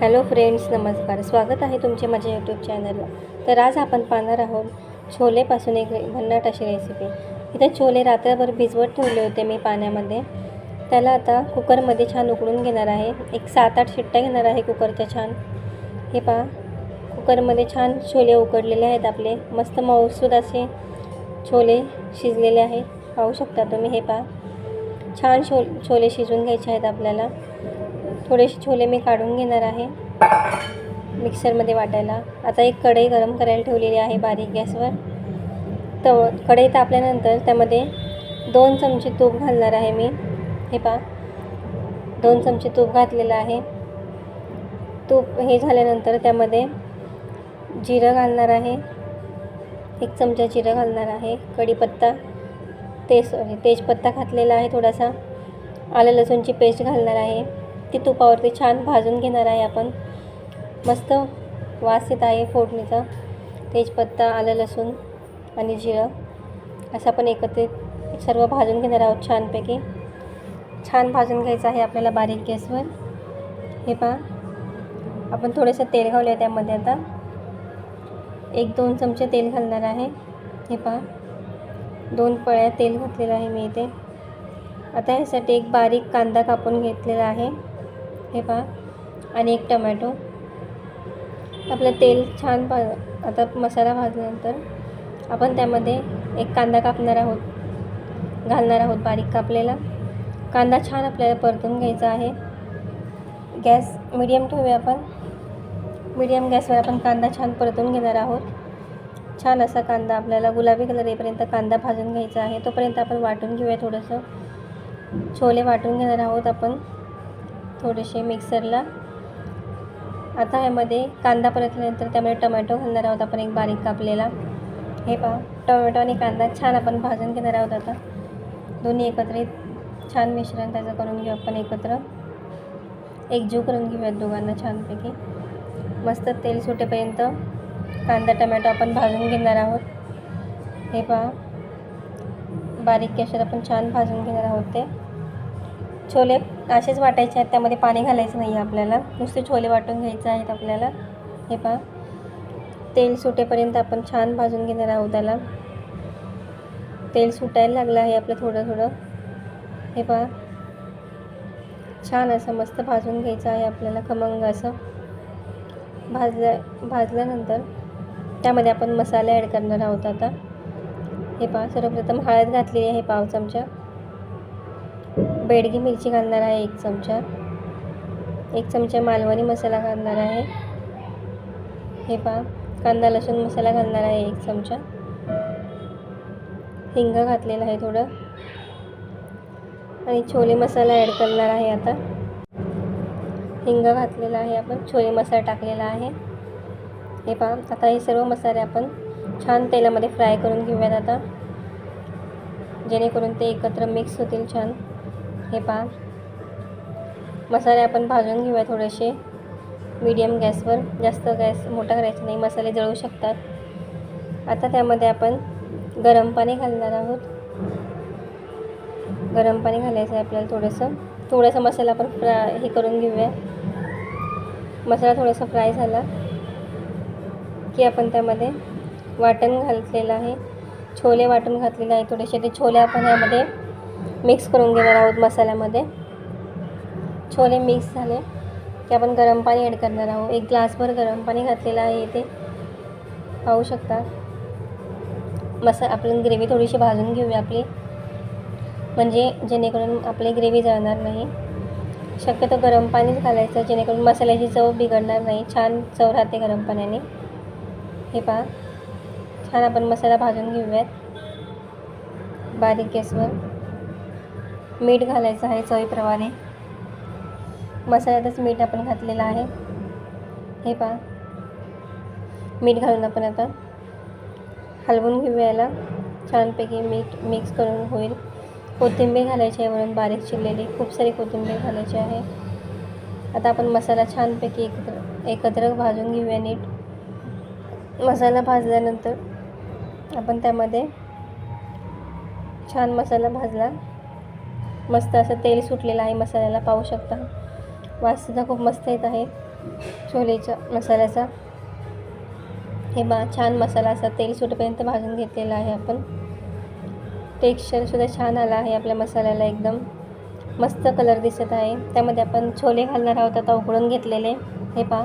Hello friends नमस्कार. स्वागत आहे तुमचे माझ्या यूट्यूब चॅनलला तर आज आपण पाहणार आहोत छोलेपासून एक भन्नाट अशी रेसिपी इथे छोले रात्रभर भिजवत ठेवले होते मी पाण्यामध्ये. त्याला आता कुकरमध्ये छान उकळून घेणार आहे. एक सात आठ शिट्ट्या घेणार आहे कुकरच्या छान. हे पहा. कुकरमध्ये छान छोले उकडलेले आहेत आपले. मस्त मऊसूद असे छोले शिजलेले आहेत. पाहू शकता तुम्ही हे पहा. छान छो छोले शिजवून घ्यायचे आहेत आपल्याला. थोडेसे छोले मी काढून घेणार आहे. मिक्सरमध्ये वाटायला. आता एक कढई गरम करायला ठेवलेली आहे बारीक गॅसवर. तव कढई तापल्यानंतर त्यामध्ये दोन चमचे तूप घालणार आहे मी. हे पा दोन चमचे तूप घातलेलं आहे. तूप हे झाल्यानंतर त्यामध्ये जिरं घालणार आहे. एक चमचा जिरं घालणार आहे. कढीपत्ता ते सॉरी तेजपत्ता घातलेला आहे थोडासा. आलं लसूणची पेस्ट घालणार आहे. ती तुपावरती छान भाजून घेणार आहे आपण. मस्त वास येत आहे फोडणीचा. तेजपत्ता आलं लसूण आणि जिरं असं आपण एकत्रित सर्व भाजून घेणार आहोत छानपैकी. छान भाजून घ्यायचं आहे आपल्याला बारीक गॅसवर. हे पहा. आपण थोडंसं तेल घालूया त्यामध्ये आता. एक दोन चमचे तेल घालणार आहे. हे पहा. दोन पळ्या तेल घातलेलं आहे मी इथे. आता ह्यासाठी एक बारीक कांदा कापून घेतलेला आहे. हे पहा. आणि एक टमॅटो. आपलं तेल छान भा आता मसाला भाजल्यानंतर आपण त्यामध्ये एक कांदा कापणार आहोत. घालणार आहोत बारीक कापलेला. कांदा छान आपल्याला परतून घ्यायचा आहे. गॅस मिडियम ठेवूया आपण. मिडियम गॅसवर आपण कांदा छान परतून घेणार आहोत. छान असा कांदा आपल्याला गुलाबी कलर येईपर्यंत कांदा भाजून घ्यायचा आहे. तोपर्यंत आपण वाटून घेऊया थोडंसं. छोले वाटून घेणार आहोत आपण. थोडेसे मिक्सरला. आता ह्यामध्ये कांदा परतल्यानंतर त्यामध्ये टमॅटो घालणार आहोत आपण एक बारीक कापलेला. हे पहा टोमॅटो आणि कांदा छान आपण भाजून घेणार आहोत आता. दोन्ही एकत्रित छान मिश्रण त्याचं करून घेऊ आपण एकत्र. एकजीव करून घेऊयात दोघांना छानपैकी. मस्त तेल सुटेपर्यंत कांदा टमॅटो आपण भाजून घेणार आहोत. हे पहा बारीक कॅशर आपण छान भाजून घेणार आहोत ते. छोले असेच वाटायचे आहेत त्यामध्ये पाणी घालायचं नाही आहे आपल्याला. नुसते छोले वाटून घ्यायचे आहेत आपल्याला. हे पहा. तेल सुटेपर्यंत आपण छान भाजून घेणार आहोत त्याला. तेल सुटायला लागलं आहे आपलं थोडं थोडं. हे पहा. छान असं मस्त भाजून घ्यायचं आहे आपल्याला खमंग असं. भाजल्या भाजल्यानंतर त्यामध्ये आपण मसाले ॲड करणार आहोत आता. हे पहा. सर्वप्रथम हळद घातलेली आहे पाव चमचा. बेडगी मिरची घालणार आहे एक चमचा. एक चमचा मालवणी मसाला घालणार आहे. हे पहा कांदा लसूण मसाला घालणार आहे एक चमचा. हिंग घातलेलं आहे थोडं. आणि छोले मसाला ॲड करणार आहे आता. हिंग घातलेला आहे आपण छोले मसाला टाकलेला आहे. हे पहा आता हे सर्व मसाले आपण छान तेलामध्ये फ्राय करून घेऊयात आता. जेणेकरून ते एकत्र मिक्स होतील छान. हे पहा. मसाले आपण भाजून घेऊया थोडेसे. मीडियम गॅसवर जास्त गॅस मोठा करायचा नाही. मसाले जळू शकतात. आता त्यामध्ये आपण गरम पाणी घालणार आहोत. गरम पाणी घालायचं आहे आपल्याला थोडंसं. थोडासा मसाला आपण फ्राय हे करून घेऊया. मसाला थोडासा फ्राय झाला की आपण त्यामध्ये वाटण घातलेलं आहे. छोले वाटून घातलेले आहे. थोडेसे ते छोले आपण यामध्ये मिक्स करून घेणार आहोत मसाल्यामध्ये. छोले मिक्स झाले. की आपण गरम पाणी ॲड करणार आहोत. एक ग्लासभर गरम पाणी घातलेलं आहे इथे. पाहू शकता. मसा आपण ग्रेव्ही थोडीशी भाजून घेऊया आपली. म्हणजे जेणेकरून आपली ग्रेव्ही जळणार नाही. शक्यतो गरम पाणीच घालायचं जेणेकरून मसाल्याची चव बिघडणार नाही. छान चव राहते गरम पाण्याने. हे पहा. छान आपण मसाला भाजून घेऊयात. बारीक गॅसवर. मीठ घालायचं आहे चवीप्रमाणे. मसाल्यातच मीठ आपण घातलेलं आहे. हे पहा. मीठ घालून आपण आता हलवून घेऊया याला छानपैकी मीठ मिक्स करून होईल. कोथिंबीर घालायची आहे वरून बारीक चिरलेली. खूप सारी कोथिंबीर घालायची आहे. आता आपण मसाला छानपैकी एकत्र एकत्र भाजून घेऊया नीट. मसाला भाजल्यानंतर आपण त्यामध्ये छान मसाला भाजला. मस्त असं तेल सुटलेलं आहे मसाल्याला पाहू शकता. वाससुद्धा खूप मस्त येत आहे. छोलेचा मसाल्याचा. हे बा छान मसाला असा तेल सुटेपर्यंत भाजून घेतलेला आहे आपण. टेक्स्चरसुद्धा छान आला आहे आपल्या मसाल्याला एकदम. मस्त कलर दिसत आहे. त्यामध्ये आपण छोले घालणार आहोत आता उकळून घेतलेले. हे पहा.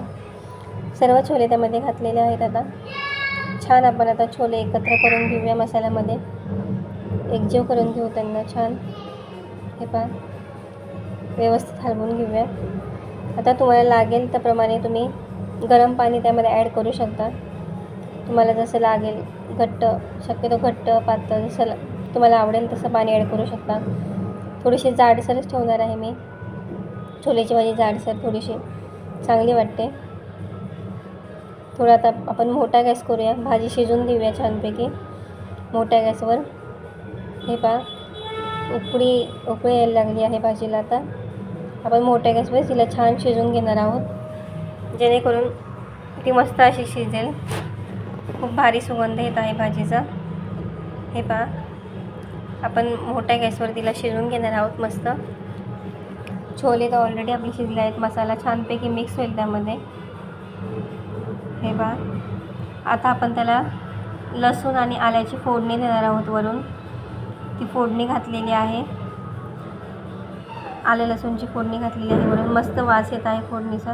सर्व छोले त्यामध्ये घातलेले आहेत आता. छान आपण आता छोले एकत्र करून घेऊया मसाल्यामध्ये. एकजीव करून घेऊ त्यांना छान. हे पहा व्यवस्थित हलवून घेऊया. आता तुम्हाला लागेल त्याप्रमाणे तुम्ही गरम पाणी त्यामध्ये ॲड करू शकता. तुम्हाला जसं लागेल घट्ट शक्यतो घट्ट पातळ जसं तुम्हाला आवडेल तसं पाणी ॲड करू शकता. थोडीशी जाडसरच ठेवणार आहे मी. छोलेची भाजी जाडसर थोडीशी चांगली वाटते. थोडं आता आपण मोठा गॅस करूया. भाजी शिजून देऊया छानपैकी. मोठ्या गॅसवर. हे पहा. उकळी उकळी यायला लागली आहे भाजीला आता. आपण मोठ्या गॅसवर तिला छान शिजवून घेणार आहोत. जेणेकरून ती मस्त अशी शिजेल. खूप भारी सुगंध येत आहे भाजीचा. हे पहा. आपण मोठ्या गॅसवर तिला शिजवून घेणार आहोत मस्त. छोले तर ऑलरेडी आपले शिजले आहेत. मसाला छानपैकी मिक्स होईल त्यामध्ये. हे पहा. आता आपण त्याला लसूण आणि आल्याची फोडणी देणार आहोत वरून. ती फोडणी घातलेली आहे. आले लसूणची फोडणी घातलेली आहे म्हणून मस्त वास येत आहे फोडणीचा.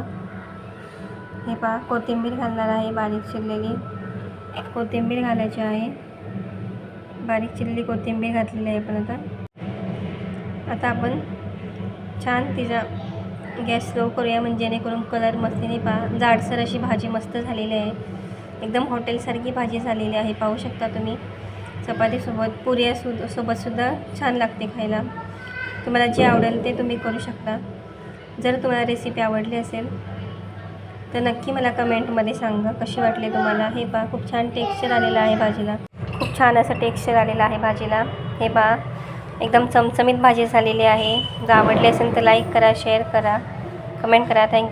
हे पहा कोथिंबीर घालणार आहे बारीक चिरलेली. कोथिंबीर घालायची आहे. बारीक चिरलेली कोथिंबीर घातलेली आहे पण आता. आता आपण छान तिचा गॅस स्लो करूया म्हणजे जेणेकरून कलर मस्तीने पहा. जाडसर अशी भाजी मस्त झालेली आहे. एकदम हॉटेलसारखी भाजी झालेली आहे. पाहू शकता तुम्ही. चपातीसोबत पुऱ्या सु सोबतसुद्धा छान लागते खायला. तुम्हाला जे आवडेल ते तुम्ही करू शकता. जर तुम्हाला रेसिपी आवडली असेल तर नक्की मला कमेंटमध्ये सांगा कशी वाटली तुम्हाला. हे पहा खूप छान टेक्स्चर आलेलं आहे भाजीला. खूप छान असं टेक्स्चर आलेलं आहे भाजीला. हे पहा एकदम चमचमीत भाजी झालेली आहे. जर आवडली असेल तर लाईक करा शेअर करा. कमेंट करा. थँक्यू